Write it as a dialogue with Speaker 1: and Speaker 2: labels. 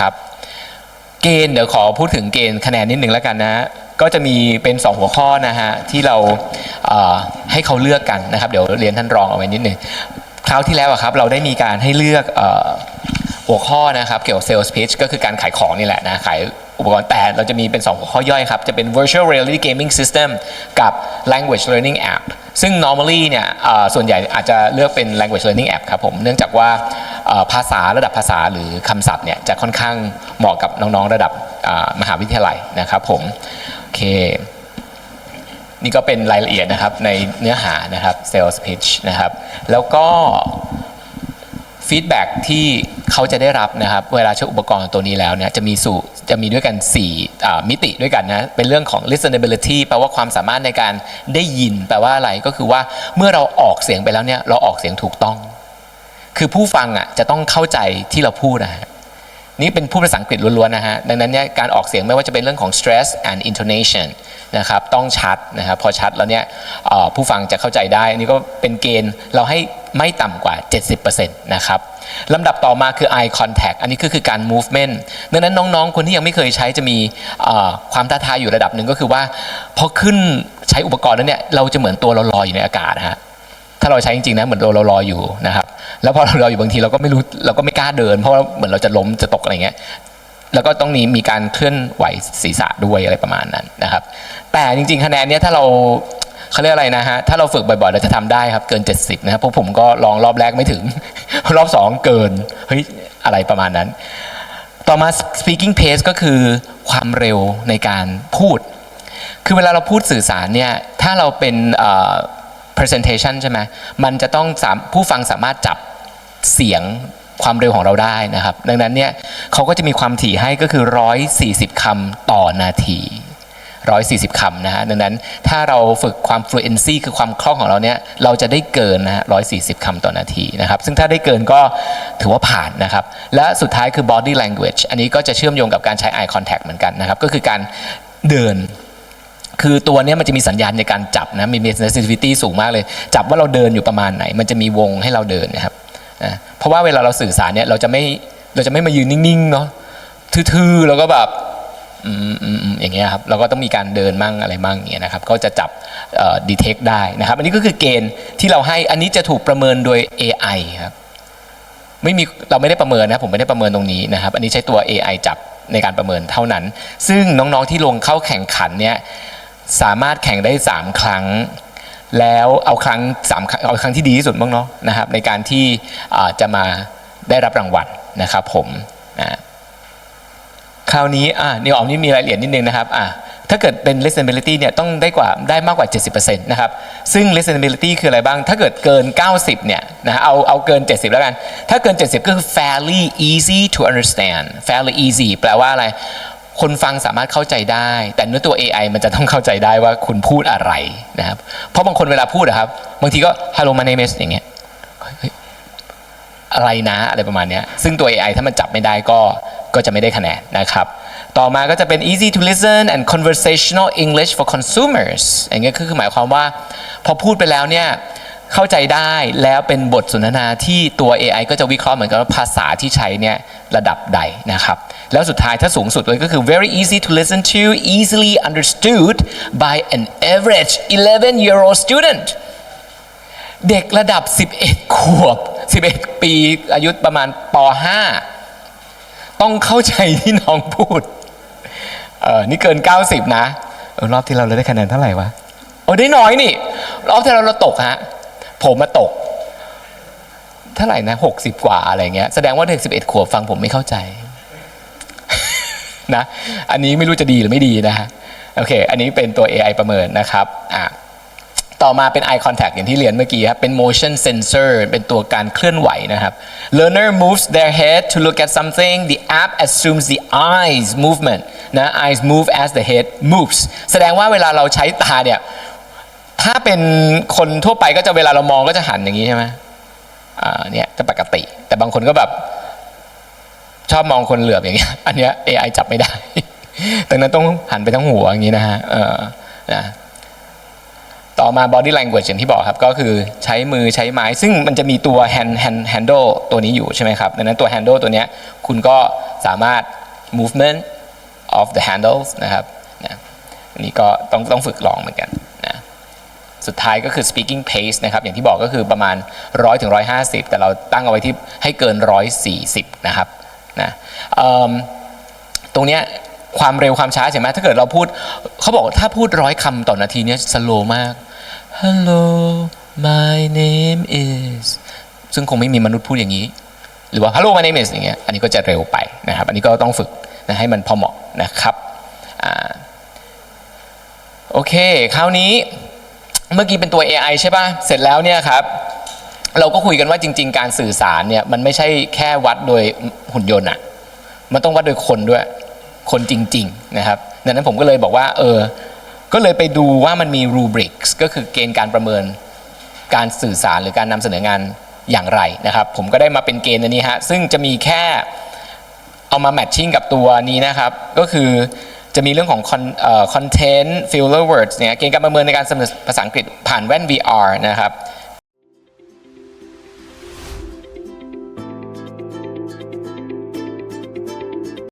Speaker 1: นะครับเกณฑ์เดี๋ยวขอพูดถึงเกณฑ์คะแนนนิดหนึ่งแล้วกันนะก็จะมีเป็น 2 หัวข้อนะฮะที่เราเอ่อให้เขาเลือกกันนะครับ เดี๋ยวเรียนท่านรองเอาไว้นิดหนึ่งคราวที่แล้วครับเราได้มีการให้เลือก หัวข้อนะครับเกี่ยวกับ sales pitch ก็คือการขายของนี่แหละนะขายอุปกรณ์แต่เราจะมีเป็น 2 หัวข้อย่อยครับ จะเป็น virtual reality gaming system กับ language learning app ซึ่ง normally เนี่ยส่วนใหญ่อาจจะเลือกเป็น language learning app ครับผม เนื่องจากว่าภาษาระดับภาษาหรือคำศัพท์เนี่ยจะค่อนข้างเหมาะกับน้องๆระดับมหาวิทยาลัยนะครับผม โอเค นี่ก็เป็นรายละเอียดนะครับในเนื้อหานะครับ sales pitch นะครับ แล้วก็ ฟีดแบ็ที่เขาจะได้รับนะครับ เวลาใช้อุปกรณ์ตัวนี้แล้วเนี่ยจะมีสู่จะมีด้วยกัน4อ่มิติด้วยกันนะ เป็นเรื่องของ listenability แปลว่าความสามารถในการได้ยิน แปลว่าอะไรก็คือว่าเมื่อเราออกเสียงไปแล้วเนี่ยเราออกเสียงถูกต้อง คือผู้ฟังอะจะต้องเข้าใจที่เราพูดนะฮะ นี่เป็นพูดภาษาอังกฤษล้วนๆนะฮะดังนั้นเนี่ยการออกเสียงไม่ว่าจะเป็นเรื่องของ stress and intonation นะครับต้องชัดนะครับพอชัดแล้วเนี่ยผู้ฟังจะเข้าใจได้ อันนี้ก็เป็นเกณฑ์เราให้ไม่ต่ำกว่า 70%นะครับลำดับต่อมาคือ eye contact อันนี้ก็คือการ movement ดังนั้นน้องๆ คนที่ยังไม่เคยใช้จะมีความท้าทายอยู่ระดับหนึ่งก็คือว่า พอขึ้นใช้อุปกรณ์แล้วเนี่ยเราจะเหมือนตัวเราลอยอยู่ในอากาศฮะถ้าเราใช้จริงๆนะเหมือนเราเรารออยู่นะครับ แล้วพอเราอยู่บางทีเราก็ไม่รู้เราก็ไม่กล้าเดิน เพราะว่าเหมือนเราจะล้มจะตกอะไรเงี้ยแล้วก็ต้องมีมีการเคลื่อนไหวศีรษะด้วยอะไรประมาณนั้นนะครับ แต่จริง ๆ คะแนนเนี้ยถ้าเราเขาเรียกอะไรนะฮะ ถ้าเราฝึกบ่อยๆ เราจะทำได้ครับ เกิน 70 นะครับพวกผมก็ลองรอบแรกไม่ถึง รอบ 2 เกิน เฮ้ย อะไรประมาณนั้น ต่อมา speaking pace ก็คือความเร็วในการพูด คือเวลาเราพูดสื่อสารเนี่ย ถ้าเราเป็น presentation ใช่ไหมมันจะต้องผู้ฟังสามารถจับเสียงความเร็วของเราได้นะครับ ดังนั้นเนี่ยเขาก็จะมีความถี่ให้ก็คือ 140คำต่อนาที 140 คำนะฮะดังนั้นถ้าเราฝึกความ fluency คือความคล่องของเราเนี่ยเราจะได้เกินนะฮะ140 คำต่อนาทีนะครับ ซึ่งถ้าได้เกินก็ถือว่าผ่านนะครับ และสุดท้ายคือ body language อันนี้ก็จะเชื่อมโยงกับการใช้ eye contact เหมือนกันนะครับ ก็คือการเดิน คือตัวเนี้ยมันจะมีสัญญาณในการจับนะมี sensitivity สูงมากเลย จับว่าเราเดินอยู่ประมาณไหน มันจะมีวงให้เราเดินนะครับนะเพราะว่าเวลาเราสื่อสารเนี่ยเราจะไม่เราจะไม่มายืนนิ่งๆเนาะทื่อๆแล้วก็แบบอืมอืมอืมอย่างเงี้ยครับเราก็ต้องมีการเดินมั่งอะไรมั่งอย่างเงี้ยนะครับก็จะจับเอ่อ detect ได้นะครับ อันนี้ก็คือเกณฑ์ที่เราให้อันนี้จะถูกประเมินโดย AI ครับไม่มีเราไม่ได้ประเมินนะผมไม่ได้ประเมินตรงนี้นะครับ อันนี้ใช้ตัว AI จับในการประเมินเท่านั้น ซึ่งน้องๆที่ลงเข้าแข่งขันเนี่ย สามารถแข่งได้ 3 ครั้ง แล้วเอาครั้งสามครั้งเอาครั้งที่ดีที่สุดบ้างเนาะนะครับ ในการที่จะมาได้รับรางวัลนะครับผมคราวนี้อ่านิวออมนี่มีรายละเอียดนิดนึงนะครับอ่าถ้าเกิดเป็น listenability เนี่ยต้องได้กว่าได้มากกว่า 70%นะครับซึ่ง listenability คืออะไรบ้าง ถ้าเกิดเกิน 90 เนี่ยนะเอาเอาเกิน 70 แล้วกัน ถ้าเกิน 70 ก็คือ fairly easy to understand fairly easy แปลว่าอะไร คนฟังสามารถเข้าใจได้ แต่เนื้อตัว AI มันจะต้องเข้าใจได้ว่าคุณพูดอะไรนะครับ เพราะบางคนเวลาพูดอะครับ บางทีก็ hello my name is อย่างเงี้ยอะไรนะอะไรประมาณเนี้ยซึ่งตัว AI ถ้ามันจับไม่ได้ก็ก็จะไม่ได้คะแนนนะครับ ต่อมาก็จะเป็น easy to listen and conversational English for consumers อย่างเงี้ยคือหมายความว่า พอพูดไปแล้วเนี่ย เข้าใจได้แล้วเป็นบทสนทนาที่ตัว AI ก็จะวิเคราะห์เหมือนกันว่าภาษาที่ใช้เนี่ยระดับใดนะครับ แล้วสุดท้ายถ้าสูงสุดเลยก็คือ very easy to listen to easily understood by an average 11 year old student เด็กระดับ 11 ขวบ 11 ปีอายุประมาณป .5 ต้องเข้าใจที่น้องพูด เออนี่เกิน 90 นะเออรอบที่เราเราได้คะแนนเท่าไหร่วะ โอ้ได้น้อยนี่ รอบที่เราเราตกฮะ ผมมาตก เท่าไหร่นะ60กว่าอะไรเงี้ย แสดงว่าเด็ก11ขวบฟังผมไม่เข้าใจ นะ อันนี้ไม่รู้จะดีหรือไม่ดีนะฮะโอเค อันนี้เป็นตัว AI ประเมินนะครับอะต่อมาเป็น eye contact อย่างที่เรียนเมื่อกี้ครับ เป็น motion sensor เป็นตัวการเคลื่อนไหวนะครับ learner moves their head to look at something the app assumes the eyes movement นะ eyes move as the head moves แสดงว่าเวลาเราใช้ตาเนี่ย ถ้าเป็นคนทั่วไปก็จะเวลาเรามองก็จะหันอย่างนี้ใช่ไหมอ่าเนี่ยจะปกติ แต่บางคนก็แบบ ชอบมองคนเหลือบอย่างเงี้ย อันเนี้ย AI จับไม่ได้ดังนั้นต้องหันไปทั้งหัวอย่างนี้นะฮะเออนะต่อมา body language อย่างที่บอกครับ ก็คือใช้มือใช้ไม้ ซึ่งมันจะมีตัว hand hand handle ตัวนี้อยู่ใช่ไหมครับดังนั้นตัว handle ตัวเนี้ยคุณก็สามารถ movement of the handles นะครับนะอันนี้ก็ต้องต้องฝึกลองเหมือนกันนะ สุดท้ายก็คือ speaking pace นะครับ อย่างที่บอกก็คือประมาณ 100ถึง150 แต่เราตั้งเอาไว้ที่ให้เกิน 140 นะครับนะตรงเนี้ยความเร็วความช้าใช่ไหมถ้าเกิดเราพูดเขาบอกถ้าพูดร้อยคำต่อนาทีเนี้ยสโลมาก Hello my name is ซึ่งคงไม่มีมนุษย์พูดอย่างนี้ หรือว่า Hello my name is อย่างเงี้ยอันนี้ก็จะเร็วไปนะครับ อันนี้ก็ต้องฝึกนะให้มันพอเหมาะนะครับอโอเค คราวนี้ เมื่อกี้เป็นตัว AI ใช่ป่ะ เสร็จแล้วเนี่ยครับ เราก็คุยกันว่าจริง ๆ การสื่อสารเนี่ยมันไม่ใช่แค่วัดโดยหุ่นยนต์อะมันต้องวัดโดยคนด้วย คนจริง ๆ นะครับ ดังนั้นผมก็เลยบอกว่า เออ ก็เลยไปดูว่ามันมี rubrics ก็คือเกณฑ์การประเมินการสื่อสารหรือการนำเสนองานอย่างไรนะครับ ผมก็ได้มาเป็นเกณฑ์อันนี้ฮะ ซึ่งจะมีแค่เอามาแมทชิ่งกับตัวนี้นะครับ ก็คือ จะมีเรื่องของ con- เอ่อ content filler words เนี่ยเกณฑ์การประเมินในการสำเสนอภาษาอังกฤษผ่านแว่น VR นะครับ